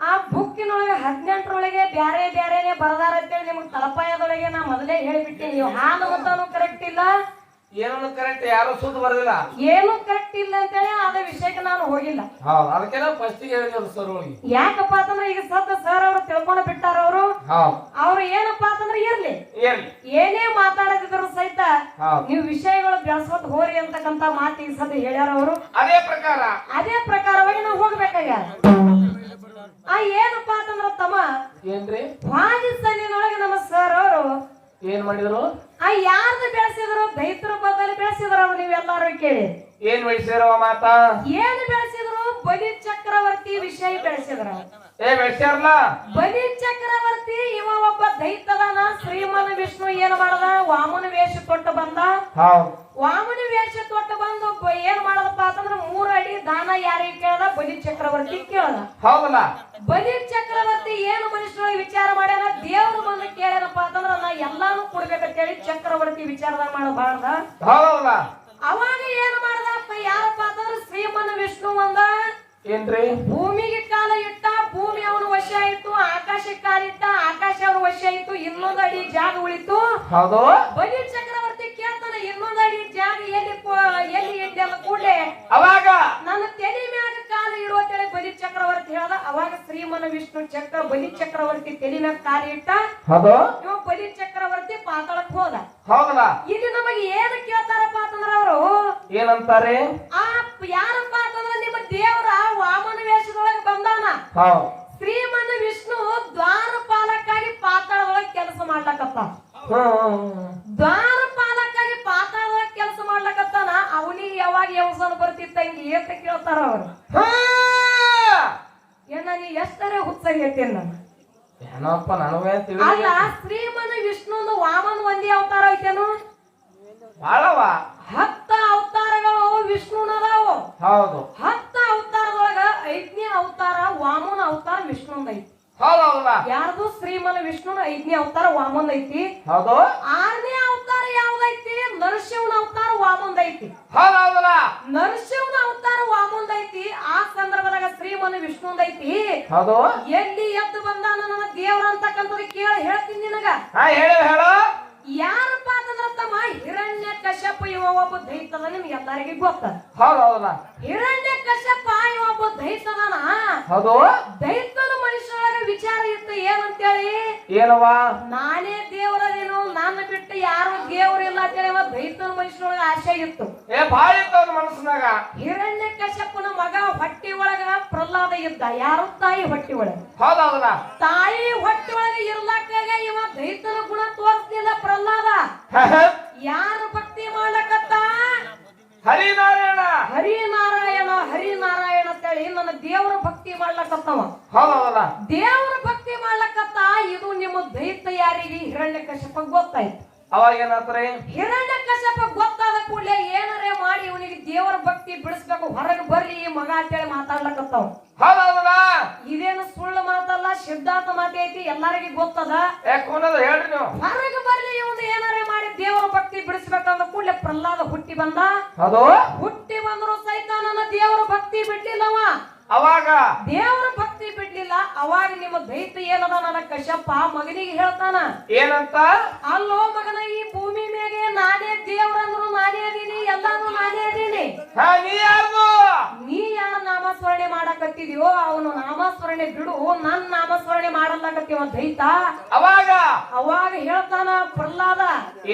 ಆ ಬುಕ್ಕಿನೊಳಗೆ ಹದಿನೆಂಟರೊಳಗೆ ಬ್ಯಾರೆ ಬ್ಯಾರೆನೆ ಬರದಾರ ಅಂತೇಳಿ ನಿಮ್ಗೆ ತಲಪಾಯದೊಳಗೆ ನಾ ಮೊದಲೇ ಹೇಳಿಬಿಟ್ಟೆ. ನೀವು ಹಾಲು ಮತನು ಕರೆಕ್ಟ್ ಇಲ್ಲ. ಏನನ್ನು ಕರೆಕ್ಟ್ ಯಾರು ಸುದ್ದ ಬರಲಿಲ್ಲ ಏನು ಕರೆಕ್ಟ್ ಇಲ್ಲ ಅಂತೇಳಿ ಅದ ವಿಷಯಕ್ಕೆ ನಾನು ಹೋಗಿಲ್ಲ. ಅದಕ್ಕೆ ಫಸ್ಟ್ ಹೇಳಿದ್ರು ಸರ್ ಹೋಗಿ ಯಾಕಪ್ಪ ಅಂತಂದ್ರೆ ಈಗ ಸದ್ದ ಸರ್ ಅವರು ತಿಳ್ಕೊಂಡು ಬಿಟ್ಟಾರ ಅವರು. ಅವ್ರು ಏನಪ್ಪಾ ಅಂತಂದ್ರೆ ಇರ್ಲಿ. ಏನೇ ಮಾತಾಡದಿದ್ರು ಸಹಿತ ನೀವು ವಿಷಯಗಳು ಬೆಳೆಸೋದ್ ಹೋರಿ ಅಂತಕ್ಕಂತ ಮಾತು ಈಗ ಸದ್ದ ಹೇಳ್ಯಾರ ಅವರು. ಅದೇ ಪ್ರಕಾರ. ಅದೇ ಪ್ರಕಾರವಾಗಿ ನಾವು ಹೋಗ್ಬೇಕಾಗ್ಯಾರ ಆ ಏನಪ್ಪಾ ಅಂತಂದ್ರ ತಮ್ಮ ಏನ್ರಿ? ರಾಜಸ್ಥಾನಿನೊಳಗೆ ನಮ್ಮ ಸರ್ ಅವರು. ಏನ್ ಮಾಡಿದ್ರು? ಆ ಯಾರ್ದು ಬೆಳೆಸಿದ್ರು? ದೈತ್ರ ಬದಲು ಬೆಳೆಸಿದ್ರು ಅವ್ರು ನೀವೆಲ್ಲಾರು ಕೇಳಿ. ಏನ್ ಬೆಳೆಸಿದ್ರು ಮಾತಾ? ಏನ್ ಬೆಳೆಸಿದ್ರು? ಬಲಿ ಚಕ್ರವರ್ತಿ ವಿಷಯ ಬೆಳೆಸಿದ್ರು. ಏ ಬೆಳೆಸ್ಯಾರಲ್ಲ ಬಲಿ ಚಕ್ರವರ್ತಿ ಇವ ಒಬ್ಬ ದೈತದಾನ ಶ್ರೀಮನ್ ವಿಷ್ಣು ಏನ್ ಮಾಡದ? ವಾಮನ ವೇಷ ತೊಟ್ಟು ಬಂದ. ವಾಮನ ವೇಷ ತೊಟ್ಟು ಬಂದು ಏನ್ ಮಾಡದಪ್ಪ ಅಂತಂದ್ರ ಮೂರು ಅಡಿ ದಾನ ಯಾರಿಗೆ ಕೇಳದ? ಬಲಿ ಚಕ್ರವರ್ತಿ ಕೇಳದ. ಹೌದಲ್ಲ. ಬಲಿ ಚಕ್ರವರ್ತಿ ಏನು ಮನುಷ್ಯ ವಿಚಾರ ಮಾಡ್ಯಾನ? ದೇವ್ರು ಬಂದು ಕೇಳ್ಯಾನಪ್ಪ ಅಂತಂದ್ರ ನಾ ಎಲ್ಲಾನು ಕೊಡ್ಬೇಕಂತೇಳಿ ಚಕ್ರವರ್ತಿ ವಿಚಾರದಾಗ ಮಾಡಬಾರ್ದ. ಹೌದಲ್ಲ. ಅವಾಗ ಏನ್ ಮಾಡ್ದಪ್ಪ ಯಾರಪ್ಪ ಅಂತಂದ್ರ ಶ್ರೀಮನ್ ವಿಷ್ಣು ಒಂದ. ಏನ್ರಿ? ಭೂಮಿಗೆ ಕಾಲ ಇಟ್ಟ ವಶ ಆಯ್ತು ಆಕಾಶ ಕಾಲಿಟ್ಟ ಆಕಾಶ ಅವ್ರ ವಶ ಆಯ್ತು ಇನ್ನೊಂದು ಅಡಿ ಜಾಗ ಉಳಿತು. ಹೌದು. ಬಲಿ ಚಕ್ರವರ್ತಿ ಕೇಳ್ತಾನೆ ಇನ್ನೊಂದು ಅಡಿ ಜಾಗ ಎಲ್ಲಿ ಎಲ್ಲಿ ಇದ್ದೆ ಅಲ್ಲ ಕೂಡಲೇ. ಅವಾಗ? ನನ್ನ ತಲೆ ಮ್ಯಾಗ ಕಾಲ ಇಡುವಂತೇಳಿ ಬಲಿ ಚಕ್ರವರ್ತಿ ಹೇಳ್ದ ಅವಾಗ ಶ್ರೀಮನ ವಿಷ್ಣು ಚಕ್ರ ಬಲಿ ಚಕ್ರವರ್ತಿ ತಲೆ ಮ್ಯಾಗ ಕಾಲ ಇಟ್ಟ. ಹೌದು. ಇವ ಬಲಿ ಚಕ್ರವರ್ತಿ ಪಾತಾಳಕ್ ಹೋದ. ಹೌದಲ್ಲ? ಇಲ್ಲಿ ನಮಗೆ ಏನು ಕೇಳ್ತಾರಪ್ಪ ಅಂತಂದ್ರ ಅವರು? ಏನಂತಾರೆ? ಆ ಯಾರಪ್ಪ ಅಂತಂದ್ರ ನಿಮ್ಮ ದೇವರ ವಾಮನ ವೇಷದೊಳಗೆ ಬಂದಾನ. ಹೌದ್. ಮಾಡ್ಲಕತ್ತ. ದ್ವಾರಪಾಲಕಾಗಿ ಪಾತಾಳ ಕೆಲಸ ಮಾಡ್ಲಕತ್ತಾನ ಅವನಿಗೆ ಯಾವಾಗ ಯವಸನ ಬರ್ತಿತ್ತ ಹಿಂಗೆ ಏತ ಕೇಳ್ತಾರ ಅವ್ರು! ಏನ ನೀ ಎಷ್ಟರೇ ಹುಚ್ಚ ಹೇಳ್ತೀನಿ ನಾನು ಏನಪ್ಪ ನನಗೆ ಅಲ್ಲ ಶ್ರೀಮನ ವಿಷ್ಣುನ ವಾಮನ್ ಒಂದೇ ಅವತಾರ ಐತೇನು? ಹತ್ತ ಅವತಾರಗಳು ವಿಷ್ಣುನದಾವು. ಹೌದು ಹತ್ತ ಅವತಾರದೊಳಗ ಐದನೇ ಅವತಾರ ವಾಮನ ಅವತಾರ ವಿಷ್ಣುಂದ ಐತಿ ಹೌದು ಹೌದಲ್ಲ ಯಾರ್ದು? ಶ್ರೀಮನ ವಿಷ್ಣುನ ಐದನೇ ಅವತಾರ ವಾಮನ್ ಐತಿ ಹೌದು. ಆರನೇ ಅವತಾರ ಯಾವ್ದೈತಿ? ನರಸಿಂಹನ ಅವತಾರ ವಾಮನ್ ಐತಿ ಹೌದು ಹೌದಲ್ಲ ನರಸಿಂಹನ ಅವತಾರ ವಾಮನ್ ಐತಿ ಆ ಸಂದರ್ಭದಾಗ ಶ್ರೀಮನ ವಿಷ್ಣುಂದ ಐತಿ ಹೌದು. ಎಲ್ಲಿ ಎದ್ದು ಬಂದಾನ ನನ್ನ ದೇವ್ರ ಅಂತಕ್ಕಂಥದ್ದು ಕೇಳಿ ಹೇಳ್ತೀನಿ ನಿನಗ. ಹೇಳು ಹೇಳು. ಯಾರಪ್ಪ ಅಂತಂದ್ರ ತಮ್ಮ ಹಿರಣ್ಯ ಕಶ್ಯಪ ಇವ ಒಬ್ಬ ದೈತದ ನಿಮ್ಗೆ ಎಲ್ಲರಿಗೂ ಗೊತ್ತ? ಹೌದು ಹೌದಲ್ಲ ಹಿರಣ್ಯ ಕಶ್ಯಪ ಇವ ಒಬ್ಬ ದೈತದನ ಹೌದು. ದೈತದ ಮನುಷ್ಯರ ವಿಚಾರ ಇತ್ತು ಏನಂತೇಳಿ? ಏನವ ನಾನೇ ದೇವರೇನು ನನ್ನ ಬಿಟ್ಟು ಯಾರು ದೇವರಿಲ್ಲ ಅಂತೇಳಿ ಅವ ದೈತನ ಮನುಷ್ಯನೊಳಗ ಆಸೆ ಇತ್ತು. ಏ ಭಾಳ ಇತ್ತು ಅವ್ನ ಮನಸ್ಸಿನಾಗ. ಹಿರಣ್ಯ ಕಶ್ಯಪನ ಮಗ ಹೊಟ್ಟಿ ಒಳಗ ಪ್ರಹ್ಲಾದ ಇದ್ದ. ಯಾರು ತಾಯಿ ಹೊಟ್ಟಿ ಒಳಗ? ಹೌದು ಹೌದಲ್ಲ ತಾಯಿ ಹೊಟ್ಟಿ ಒಳಗ ಇರ್ಲಾಕ ಇವ ದೈತನ ಗುಣ ತೋರಿಸ್ಲಿಲ್ಲ ಪ್ರಹ್ಲಾದ. ಯಾರು ಹರಿನಾರಾಯಣ! ಹರಿನಾರಾಯಣ ಹರಿನಾರಾಯಣ ಅಂತೇಳಿ ನನ್ನ ದೇವರ ಭಕ್ತಿ ಮಾಡ್ಲಕತ್ತವ. ಹೌದು ಹೌದಲ್ಲ ದೇವರ ಭಕ್ತಿ ಮಾಡ್ಲಕತ್ತ ಇದು ನಿಮ್ಮ ದೈತ ಯಾರಿಗೆ? ಹಿರಣ್ಯ ಕಶ್ಯಪ ಗೊತ್ತಾಯ್ತು. ಅವಾಗ ಏನಾತ್ರಿ ಹಿರಣ್ಯ ಕಶ್ಯಪ ಗೊತ್ತಾದ ಕೂಡಲೇ ಏನಾರೇ ಮಾಡಿ ಇವನಿಗೆ ದೇವರ ಭಕ್ತಿ ಬಿಡಿಸ್ಬೇಕು ಹೊರಗೆ ಬರ್ಲಿ ಈ ಮಗ ಅಂತೇಳಿ ಮಾತಾಡ್ಲಕತ್ತವ. ಹೌದು ಹೌದಲ್ಲ ಇದೇನು ಸುಳ್ಳು ಮಾತಲ್ಲ ಸಿದ್ಧಾಂತ ಮಾತೆ ಐತಿ ಎಲ್ಲರಿಗೂ ಗೊತ್ತದ? ಯಾಕೆ ಹೇಳ್ರಿ ನೀವು. ಹೊರಗೆ ಬರ್ಲಿ ಇವನು ಏನಾರೇ ಮಾಡಿ ದೇವರ ಭಕ್ತಿ ಬಿಡಿಸ್ಬೇಕಂದ ಕೂಡಲೇ ಪ್ರಹ್ಲಾದ ಹುಟ್ಟಿ ಬಂದ? ಹುಟ್ಟಿ ಬಂದ್ರು ಸಹಿತ ನನ್ನ ದೇವರ ಭಕ್ತಿ ಬಿಡ್ಲಿಲ್ಲವ ಅವಾಗ ದೇವರ ಭಕ್ತಿ ಬಿಡ್ಲಿಲ್ಲ. ಅವಾಗ ನಿಮ್ಮ ದೈತ ಏನದ ನನ್ನ ಕಶ್ಯಪ್ಪ ಮಗನಿಗೆ ಹೇಳ್ತಾನ. ಏನಂತ? ಅಲ್ಲೋ ಮಗನ ಈ ಭೂಮಿ ಮೇಲೆ ನಾನೇ ದೇವರಂದ್ರು ನಾನೇ ಅದೀನಿ ಎಲ್ಲಾನು ನಾನೇ ಅದೀನಿ. ನೀ ಯಾರ ನಾಮಸ್ಮರಣೆ ಮಾಡಕತ್ತಿದ್ಯೋ ಅವನು ನಾಮಸ್ಮರಣೆ ಬಿಡು ನನ್ ನಾಮಸ್ಮರಣೆ ಮಾಡಲ್ಲಕತ್ತಿವ ದೈತ. ಅವಾಗ? ಅವಾಗ ಹೇಳ್ತಾನ ಪ್ರಹ್ಲಾದ.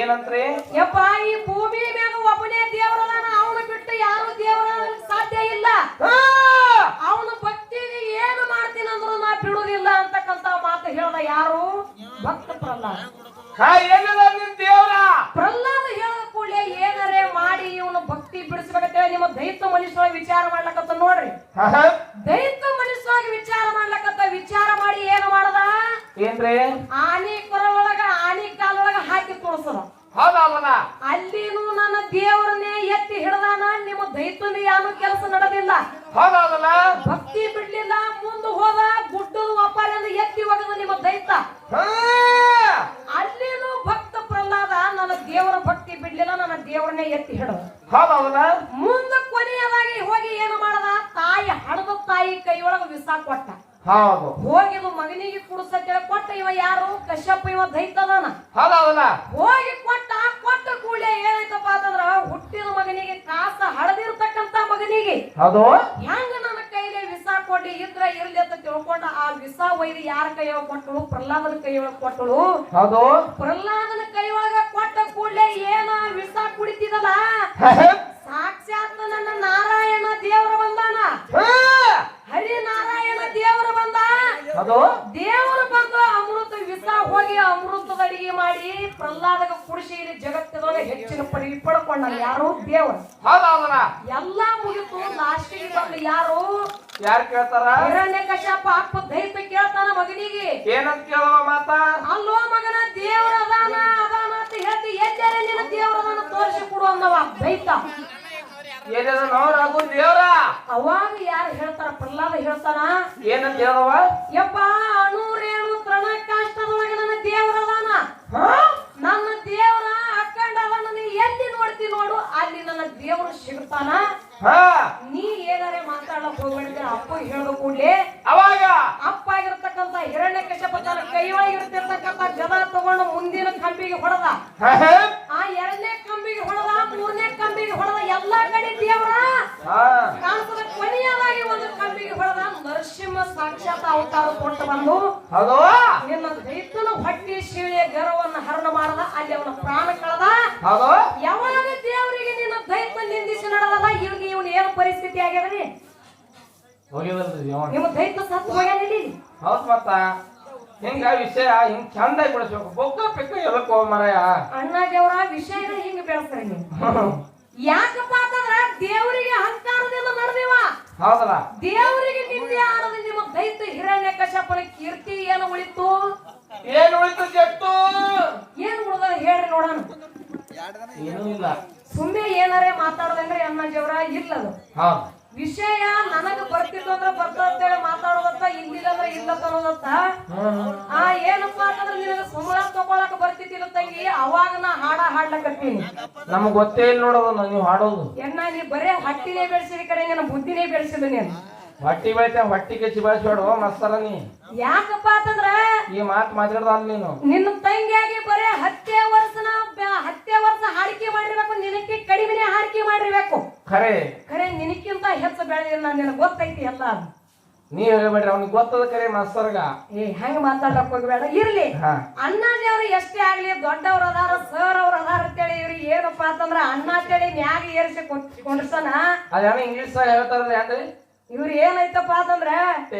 ಏನಂತ್ರಿ? ಯಪ್ಪ ಈ ಭೂಮಿ ಮ್ಯಾಗ ಒಬ್ಬನೇ ದೇವರದಾನ ಅವನು ಬಿಟ್ಟು ಯಾರು ದೇವರ ಸಾಧ್ಯ ಇಲ್ಲ ಹಾ! ಅವನ ಭಕ್ತಿಗೆ ಏನು ಮಾಡ್ತೀನಿ ಅಂದ್ರು ನಾ ಬಿಡುದಿಲ್ಲ ಅಂತಕ್ಕಂತ ಮಾತು ಹೇಳ್ದ ಯಾರು ಭಕ್ತ ಪ್ರಹ್ಲಾದ ಹಾ ಎಲ್ಲಿದ ನಿನ್ ದೇವ್ರ ಪ್ರಹ್ಲಾದ ಹೇಳಿದ ಕೂಡಲೇ ಏನಾರೇ ಮಾಡಿ ಇವನು ಭಕ್ತಿ ಬಿಡಿಸ್ಬೇಕಂತೇಳಿ ನಿಮ್ಮ ದೈತ ಮನುಷ್ಯರಾಗಿ ವಿಚಾರ ಮಾಡ್ಲಕತ್ತ ನೋಡ್ರಿ ಹಾ, ಹಾ. ದೈತ ಮನುಷ್ಯರಾಗಿ ವಿಚಾರ ಮಾಡ್ಲಕತ್ತ ವಿಚಾರ ಮಾಡಿ ಏನು ಮಾಡದ ಏನ್ರಿ? ಆನಿ ಕೊರಳೊಳಗ ಆನಿ ಕಾಲೊಳಗ ಹಾಕಿ ತೋರ್ಸದ ಹೌದು ಹೌದಲ್ಲ ಅಲ್ಲಿನೂ ನನ್ನ ದೇವರನ್ನೇ ಎತ್ತಿ ಹಿಡ್ದಾನ ನಿಮ್ಮ ದೈತನ ಯಾನು ಕೆಲಸ ನಡೆದಿಲ್ಲ. ಹೌದು ಭಕ್ತಿ ಬಿಡ್ಲಿಲ್ಲ ಮುಂದೆ ಹೋದ ಗುಡ್ಡದ ವ್ಯಾಪಾರಿಂದ ಎತ್ತಿ ಒಗದ ನಿಮ್ಮ ದೈತ! ಅಲ್ಲಿನೂ ಭಕ್ತ ಪ್ರಹ್ಲಾದ ನನ್ನ ದೇವರ ಭಕ್ತಿ ಬಿಡ್ಲಿಲ್ಲ ನನ್ನ ದೇವರನ್ನೇ ಎತ್ತಿ ಹಿಡದ. ಹೌದು ಮುಂದೆ ಕೊನೆಯದಾಗಿ ಹೋಗಿ ಏನು ಮಾಡದ? ತಾಯಿ ಹಣದ ತಾಯಿ ಕೈಯೊಳಗ ವಿಸ ಕೊಟ್ಟ. ಹೌದು. ಹೋಗಿದು ಮಗನಿಗೆ ಕುಡಿಸಕ್ಕೆ ಕೊಟ್ಟ ಇವ ಯಾರು? ಕಶ್ಯಪ ಇವ ದೈತದಾನ ಹೌದಲ್ಲ ಹೋಗಿ ಕೊಟ್ಟ ಕೊಟ್ಟ ಕೂಡಲೇ ಏನಾಯ್ತಪ್ಪ ಅಂತಂದ್ರ ಹುಟ್ಟಿದ ಮಗನಿಗೆ ಕಾಸ ಹಳದಿರ್ತಕ್ಕಂತ ಮಗನಿಗೆ. ಹೌದು. ಹೆಂಗ ನನ್ನ ಕೈಲಿ ವಿಸಾ ಕೊಡಿ ಇದ್ರ ಇರ್ಲಿ ಅಂತ ತಿಳ್ಕೊಂಡ ಆ ವಿಸ ಒಯ್ದು ಯಾರ ಕೈಯೊಳಗ ಕೊಟ್ಟಳು? ಪ್ರಹ್ಲಾದನ ಕೈಯೊಳಗ ಕೊಟ್ಟಳು. ಹೌದು. ಪ್ರಹ್ಲಾದನ ಕೈಯೊಳಗ ಕೊಟ್ಟ ಕೂಡಲೇ ಏನ ವಿಸ ಕುಡಿತಿದಲ್ಲ ಸಾಕ್ಷಾತ್ ನನ್ನ ನಾರಾಯಣ ದೇವರ ಬಂದಾನ. ಹರಿನಾರಾಯಣ ದೇವರ ಬಂದ. ಅದು? ದೇವರು ಬಂದು ಅಮೃತ ವಿಸ ಹೋಗಿ ಅಮೃತದ ಅಡಿಗೆ ಮಾಡಿ ಪ್ರಹ್ಲಾದಗ ಕುಡಿಸಿ ಇಲ್ಲಿ ಜಗತ್ತಿನೊಳಗೆ ಹೆಚ್ಚಿನ ಪದವಿ ಪಡ್ಕೊಂಡ ಯಾರು? ದೇವರು. ಹೌದಲ್ಲ ಎಲ್ಲಾ ಮುಗಿತು ಲಾಸ್ಟಿಗೆ ಬಂದು ಯಾರು? ಯಾರು ಕೇಳ್ತಾರ? ಹಿರಣ್ಯ ಕಶ್ಯಪ ಅಪ್ಪ ದೈತ ಕೇಳ್ತಾನ ಮಗನಿಗೆ. ಏನಂತ ಕೇಳುವ ಮಾತ? ಅಲ್ಲೋ ಮಗನ ದೇವರ ಅದಾನ ಅದಾನ ಅಂತ ಹೇಳ್ತಿ ಎಲ್ಲಾರೆ ನಿನ್ನ ದೇವ್ರ ಅದಾನ ತೋರಿಸಿ ಕೊಡು ಅಂದವ ದೈತ ನೋಡ್ರ ಅದು ದೇವ್ರ. ಅವಾಗ ಯಾರು ಹೇಳ್ತಾರ? ಪ್ರಹ್ಲಾದ ಹೇಳ್ತಾನ? ಏನಂತ ಹೇಳವ ಯಪ್ಪ ಅಣೂರೇಣು ತೃಣ ಕಾಷ್ಟದೊಳಗೆ ನನ್ನ ದೇವ್ರ ಅದಾನ. ನನ್ನ ದೇವ್ರ ಅಕ್ಕಂಡ ಅವನ ನೀ ಎಲ್ಲಿ ನೋಡ್ತಿ ನೋಡು ಅಲ್ಲಿ ನನ್ನ ದೇವ್ರು ಸಿಗ್ತಾನ. ನೀ ಏನಾರೇ ಮಾತಾಡಕ್ ಹೋಗ್ಬೇಡ ಅಪ್ಪ ಹೇಳಿದ ಕೂಡ್ಲೆ. ಅವಾಗ? ಅಪ್ಪ ಆಗಿರ್ತಕ್ಕಂತ ಹಿರಣ್ಯ ಕಶ್ಯಪ ತನ್ನ ಕೈಯೊಳಗಿರ್ತಿರ್ತಕ್ಕಂತ ಜನ ತಗೊಂಡು ಮುಂದಿನ ಕಂಬಿಗೆ ಹೊಡೆದ ಹಾ, ಹಾ. ಆ ಎರಡನೇ ಕಂಬಿಗೆ ಹೊಡೆದ ಮೂರನೇ ಕಂಬಿಗೆ ಹೊಡೆದ ಎಲ್ಲಾ ಕಡೆ ದೇವ್ರ ಹಾ ಕಾಣಿಸದ ಕೊನೆಯದಾಗಿ ಒಂದು ಕಂಬಿಗೆ ಹೊಡೆದ ನರಸಿಂಹ ಸಾಕ್ಷಾತ್ ಅವತಾರ ಕೊಟ್ಟು ಬಂದು ಹೌದು. ನಿನ್ನ ದೈತನ ಹೊಟ್ಟಿ ಶಿಳಿಯ ಗರ್ವವನ್ನು ಹರಣ ಮಾಡದ ಅಲ್ಲಿ ಅವನ ಪ್ರಾಣ ಕಳೆದ. ಹೌದು. ಯಾವಾಗ ದೇವರಿಗೆ ನಿನ್ನ ದೈತ ನಿಂದಿಸಿ ನಡೆದಲ್ಲ ಇವ್ನಿಗೆ ಇವನ್ ಏನು ಪರಿಸ್ಥಿತಿ ಆಗ್ಯದ್ರಿ ನಿಮ್ಮ ದೈತ ಸತ್ತು ಹೋಗ್ಯಾನಿಲ್ಲಿ ಹೌದು ಮತ್ತ. ಹಿಂಗ ವಿಷಯ ಹಿಂಗ್ ಚಂದಾಗಿ ಬಿಡಿಸ್ಬೇಕು ಬೊಕ್ಕ ಪಿಕ್ಕ ಎದಕ್ ಹೋಗ್ ಮರಯ? ಅಣ್ಣ ವಿಷಯ ಹಿಂಗ ಬೆಳೆಸ್ತಾರೆ ನೀವು? ಯಾಕಪ್ಪ ಅಂತಂದ್ರ ದೇವರಿಗೆ ಅಹಂಕಾರದಿಂದ ನಡೆದಿವ. ಹೌದಲ್ಲ. ದೇವರಿಗೆ ನಿಂದೆ ಆಡದ ದೈತ ಹಿರಣ್ಯ ಕಶ್ಯಪನ ಕೀರ್ತಿ ಏನು ಉಳಿತು ಏನ್ ಉಳಿತು ಜಟ್ಟು ಏನ್ ಉಳಿದ ಹೇಳ್ರಿ ನೋಡೋಣ. ಏನೂ ಇಲ್ಲ ಸುಮ್ಮನೆ ಏನಾರೇ ಮಾತಾಡೋದಂದ್ರೆ ಜವರ ಇಲ್ಲದು. ಹಾ. ವಿಷಯ ನನಗ ಬರ್ತಿತ್ತು ಅಂದ್ರೆ ಬರ್ತಂತೇಳಿ ಮಾತಾಡೋದತ್ತ ಇಲ್ಲಿಲ್ಲ ಅಂದ್ರೆ ಇಲ್ಲ ತರೋದತ್ತ ಆ ಏನಪ್ಪಾ ಅಂತಂದ್ರೆ ನಿನಗ ಸಂಬಳ ತಗೊಳಕ್ ಬರ್ತಿದ್ದಿಲ್ಲ ತಂಗಿ ಅವಾಗ ನಾ ಹಾಡ ಹಾಡ್ಲಕತ್ತೀನಿ. ನಮಗ್ ಗೊತ್ತೇ ಇಲ್ಲ ನೋಡೋದು ನೀವು ಹಾಡೋದು. ಎಣ್ಣ ನೀ ಬರೇ ಹಟ್ಟಿನೇ ಬೆಳೆಸಿದ ಕಡೆ ನನ್ನ ಬುದ್ಧಿನೇ ಬೆಳೆಸಿದ ನೀನು. ಹೊಟ್ಟಿ ಬೈತ ಹೊಟ್ಟಿಗೆ ಕೆಚ್ಚಿ ಬೇಡ ಮಸ್ತರ ನೀ ಯಾಕಪ್ಪ ಅಂತಂದ್ರ ಈ ಮಾತು ಮಾತಾಡ್ದ ನೀನು. ನಿನ್ನ ತಂಗಿಯಾಗಿ ಬರೇ ಹತ್ತೇ ವರ್ಷನ ಹತ್ತೇ ವರ್ಷ ಹಾಡಿಕೆ ಮಾಡಿರ್ಬೇಕು ನಿನಕ್ಕೆ ಕಡಿಮೆನೆ ಹಾಡಿಕೆ ಮಾಡಿರ್ಬೇಕು. ಖರೆ. ಖರೆ ನಿನಕ್ಕಿಂತ ಹೆಚ್ಚು ಬೆಳೆದಿಲ್ಲ ನಿನಗೆ ಗೊತ್ತೈತಿ ಎಲ್ಲ. ನೀ ಹೇಳ್ಬೇಡ್ರಿ ಅವ್ನಿಗೆ ಗೊತ್ತದ ಕರೆ ಮಸ್ತರ್ಗ ಏ ಹೆಂಗ್ ಮಾತಾಡಕ್ ಹೋಗ್ಬೇಡ ಇರ್ಲಿ. ಅಣ್ಣಾಜಿಯವ್ರು ಎಷ್ಟೇ ಆಗ್ಲಿ ದೊಡ್ಡವ್ರ ಅದಾರ ಸರ್ ಅವ್ರ ಅದಾರ ಅಂತೇಳಿ ಇವ್ರಿ ಏನಪ್ಪಾ ಅಂತಂದ್ರ ಅಣ್ಣ ಅಂತೇಳಿ ಮ್ಯಾಗ ಏರಿಸಿ ಕೊಂಡ್ಸನ ಅದೇನೋ ಇಂಗ್ಲಿಷ್ ಹೇಳ್ತಾರಲ್ಲ ಏನ್ರಿ? ಇವ್ರು ಏನೈತಪ್ಪ ಅಂತಂದ್ರ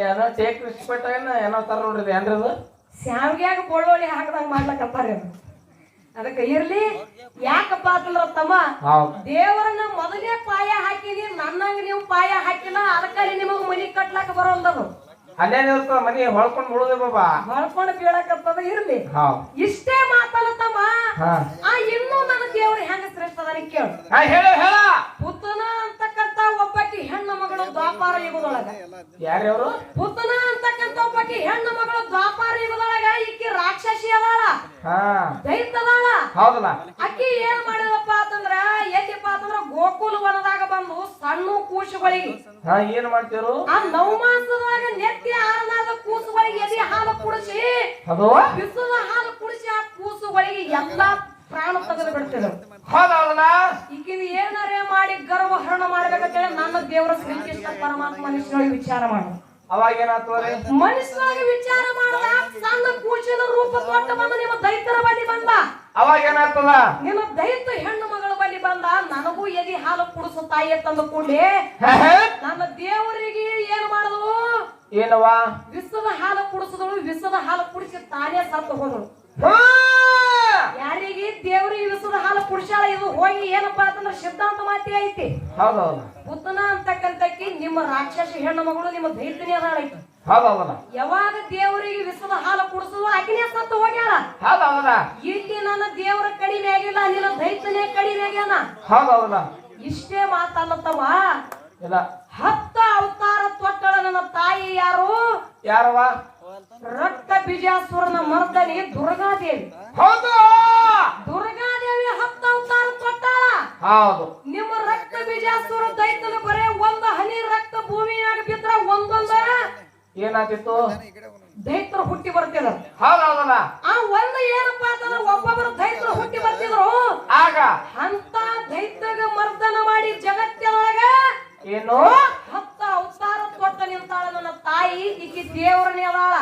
ಏನೋ ಟೇಕ್ ರಿಸ್ಪೆಕ್ಟ್ ಏನೋ ತರ ನೋಡ್ರಿ ಏನ್ರಿ ಅದು? ಶಾವ್ಗ್ಯಾಗ ಬೊಳ್ಳೊಳ್ಳಿ ಹಾಕದಂಗ ಮಾಡ್ಲಕತ್ತಾರ. ಅದಕ್ಕೆ ಇರ್ಲಿ ಯಾಕಪ್ಪ ಅಂತಂದ್ರ ತಮ್ಮ ದೇವರನ್ನ ಮೊದಲೇ ಪಾಯ ಹಾಕಿನಿ ನನ್ನಂಗ ನೀವು ಪಾಯ ಹಾಕಿಲ್ಲ ಅದಕ್ಕಾಗಿ ನಿಮಗ ಮನಿ ಕಟ್ಲಾಕ ಬರೋಲ್ದದು. ಅಲ್ಲೇನ್ ಇರ್ತಾವ ಮನಿ ಹೊಳ್ಕೊಂಡ್ ಬಿಡುದೇ ಬಾಬಾ. ಹೊಳ್ಕೊಂಡು ಬೀಳಕತ್ತದ ಇರ್ಲಿ. ಇಷ್ಟೇ ಮಾತಲ್ಲ ತಮ್ಮ ಆ ಇನ್ನೂ ನನ್ನ ದೇವ್ರ ಹೆಂಗ ಶ್ರೇಷ್ಠ ಕೇಳು. ಹೇಳ ಪುತನ ಅಂತಕ್ಕಂತ ಒಬ್ಬಾಕಿ ಹೆಣ್ಣು ಮಗಳು ದ್ವಾಪಾರ ಯಾರು ಅವರು? ಪುತನ ಅಂತಕ್ಕಂತ ಒಬ್ಬಾಕಿ ಹೆಣ್ಣು ಮಗಳು ದ್ವಾಪಾರ ಯುಗದೊಳಗ ಈಕಿ ರಾಕ್ಷಸಿ ಅದಾಳ. ದೈತ ಅದಾಳ. ಹೌದಲ್ಲ? ಅಕ್ಕಿ ಏನ್ ಮಾಡಿದಪ್ಪ ಅಂತಂದ್ರ ಎಲ್ಲಿಪ್ಪ ಅಂತಂದ್ರ ಗೋಕುಲ ವನದಾಗ ಬಂದು ಸಣ್ಣ ಕೂಸುಗಳಿಗೆ ಹಾ ಏನ್ ಮಾಡ್ತೀರು? ಆ ನವಮಾಸದೊಳಗ ನೆತ್ತಿ ಆರನಾದ ಕೂಸುಗಳಿಗೆ ಎದಿ ಹಾಲು ಕುಡಿಸಿ ಅದು ಬಿಸಿದ ಹಾಲು ಕುಡಿಸಿ ಆ ಕೂಸುಗಳಿಗೆ ಎಲ್ಲಾ ಪ್ರಾಣ ತೆಗೆದು ಬಿಡ್ತಿದ್ರು. ಹೌದಲ್ಲ ಈಗಿನ ಏನಾರೇ ಮಾಡಿ ಗರ್ವಹರಣ ಮಾಡ್ಬೇಕಂತೇಳಿ ನನ್ನ ದೇವರ ಶ್ರೀಕೃಷ್ಣ ಪರಮಾತ್ಮ ಮನುಷ್ಯನೊಳಗೆ ವಿಚಾರ ಮಾಡ. ಅವಾಗ ಏನಾಯ್ತು ಮನುಷ್ಯನಾಗಿ ವಿಚಾರ ಮಾಡಿದ ಸಣ್ಣ ಕೂಸಿನ ರೂಪ ಕೊಟ್ಟ ಬಂದು ನಿಮ್ಮ ದೈತರ ಬಳಿ ಬಂದ. ಅವಾಗ ಏನಾಗ್ತದ ನಿಮ್ಮ ದೈತ ಹೆಣ್ಣು ಮಗಳ ಬಳಿ ಬಂದ. ನನಗೂ ಎದಿ ಹಾಲು ಕುಡಿಸು ತಾಯಿ ತಂದು ಕೂಡಿ. ನನ್ನ ದೇವರಿಗೆ ಏನು ಮಾಡಿದಳು ಏನವಾ ವಿಸದ ಹಾಲು ಕುಡಿಸಿದಳು. ವಿಸದ ಹಾಲು ಕುಡಿಸಿ ತಾನೇ ಸತ್ತು ಹೋದಳು! ಯಾರಿಗೆ ದೇವ್ರಿಗೆ ವಿಸದ ಹಾಲು ಕುಡಿಸಾಳ ಇದು? ಹೋಗಿ ಏನಪ್ಪಾ ಅಂತಂದ್ರೆ ಸಿದ್ಧಾಂತ ಮಾತಿ ಐತಿ. ಹೌದೌದು. ಬುದ್ಧನ ಅಂತಕ್ಕಂತಕ್ಕಿ ನಿಮ್ಮ ರಾಕ್ಷಸ ಹೆಣ್ಣು ಮಗಳು ನಿಮ್ಮ ದೈತನಿ ಅದಾಳೈತಿ. ಹೌದೌದಲ್ಲ ಯಾವಾಗ ದೇವರಿಗೆ ವಿಸದ ಹಾಲು ಕುಡಿಸುದು ಆಕಿನೇ ಸತ್ತು ಹೋಗ್ಯಾಳ. ಹೌದೌದಲ್ಲ ಇಲ್ಲಿ ನನ್ನ ದೇವರ ಕಡಿಮೆ ಆಗಿಲ್ಲ ನಿನ್ನ ದೈತನೇ ಕಡಿಮೆ ಆಗ್ಯಾನ ಹೌದೌದಲ್ಲ ಇಷ್ಟೇ ಮಾತಲ್ಲತ್ತವ. ಇಲ್ಲ. ಹತ್ತು ಅವತಾರ ತೊಟ್ಟಳ ನನ್ನ ತಾಯಿ ಯಾರು? ಯಾರವ ರಕ್ತ ಬೀಜಾಸುರನ ಮರ್ದನಿ ದುರ್ಗಾದೇವಿ. ಹೌದು! ದುರ್ಗಾದೇವಿ ಹತ್ತ ಅವತಾರ ಕೊಟ್ಟಾಳ. ಹೌದು. ನಿಮ್ಮ ರಕ್ತ ಬಿಜಾಸುರ ದೈತನ ಬರೇ ಒಂದ ಹನಿ ರಕ್ತ ಭೂಮಿಯಾಗ ಬಿದ್ರ ಒಂದೊಂದ? ಏನಾಗಿತ್ತು ದೈತ್ರ ಹುಟ್ಟಿ ಬರ್ತಿದ್ರು. ಹೌದಲ್ಲ ಆ ಒಂದು ಏನಪ್ಪಾ ಅಂತಂದ್ರೆ ಒಬ್ಬೊಬ್ಬರು ದೈತ್ರ ಹುಟ್ಟಿ ಬರ್ತಿದ್ರು. ಆಗ? ಅಂತ ದೈತ್ಯಗ ಮರ್ದನ ಮಾಡಿ ಜಗತ್ತಿನೊಳಗ ಏನು ಹತ್ತ ಅವತಾರ ತೊಟ್ಟ ನಿಂತಾಳ ನನ್ನ ತಾಯಿ ಈಕಿ ದೇವರನೇ ಅದಾಳ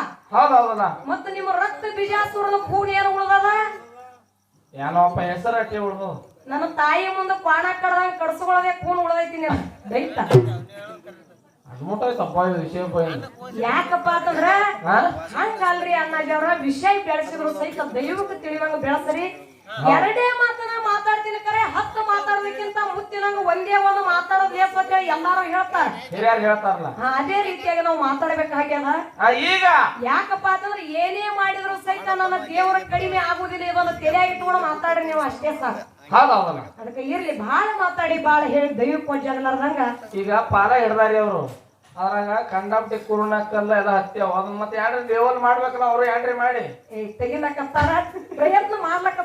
ಹೌದೌದಲ್ಲ ಮತ್ತ ನಿಮ್ಮ ರಕ್ತ ಬಿಜಾಸುರದ ಕೂಡಿ ಏನು ಉಳ್ದದ? ಏನೋಪ್ಪ ಹೆಸರು ಅಟ್ಟಿ ಉಳ್ದು. ನನ್ನ ತಾಯಿ ಮುಂದೆ ಪಾಣ ಕಡ್ದಂಗ ಕಡ್ಸ್ಕೊಳ್ಳೋದೇ ಕೂನ್ ಉಳ್ದೈತಿ ನೀನು ದೈತ. ಯಾಕಪ್ಪ ಅಂತಂದ್ರ ಹಂಗಲ್ರಿ ಹಂಗಲ್ರಿ ಅಣ್ಣಾಜವ್ರ ವಿಷಯ ಬೆಳೆಸಿದ್ರು ಸಹಿತ ದೈವಕ್ಕೆ ತಿಳಿವಂಗ ಬೆಳೆಸರಿ. ಎರಡೇ ಮಾತನ ಕರೆ ಹತ್ತು ಮಾತಾಡೋದಕ್ಕಿಂತ ಮುತ್ತಿನಂಗ ಒಂದೇ ಒಂದು ಮಾತಾಡೋದು ಲೇಪ್ ಅಂತ ಹೇಳಿ ಎಲ್ಲಾರು ಹೇಳ್ತಾರ. ಹಿರಿಯರು ಹೇಳ್ತಾರಲ್ಲ. ಹಾ, ಅದೇ ರೀತಿಯಾಗಿ ನಾವು ಮಾತಾಡ್ಬೇಕಾಗ್ಯದ ಆ, ಈಗ? ಯಾಕಪ್ಪ ಅಂತಂದ್ರೆ ಏನೇ ಮಾಡಿದ್ರು ಸಹಿತ ನನ್ನ ದೇವರ ಕಡಿಮೆ ಆಗುದಿಲ್ಲ ಇದನ್ನು ತಲೆಯಾಗಿ ಇಟ್ಕೊಂಡು ಮಾತಾಡ್ರಿ ನೀವು ಅಷ್ಟೇ ಸಾಕು. ಹೌದೌದಲ್ಲ. ಅದಕ್ಕೆ ಇರ್ಲಿ ಬಾಳ ಮಾತಾಡಿ ಬಾಳ ಹೇಳಿ ದೈವಕ್ಕೆ ವಜ್ಜಾಗಲಾರ್ದಂಗ ಈಗ ಪಾಲ ಹಿಡ್ದಾರಿ ಅವರು. ಅದ್ರಾಗ ಕಂಡಾಪಟ್ಟಿ ಕುರುಣ ಕಲ್ಲ ಎಲ್ಲ ಹತ್ತಿ ಅದನ್ನ ಮತ್ತೆ ಯಾರು ಲೇವಲ್ ಮಾಡ್ಬೇಕಲ್ಲ ಅವ್ರು ಯಾಡ್ರಿ ಮಾಡಿ? ಏ ತೆಗಿಲಕತ್ತಾರ? ಪ್ರಯತ್ನ ಮಾಡ್ಲಕ್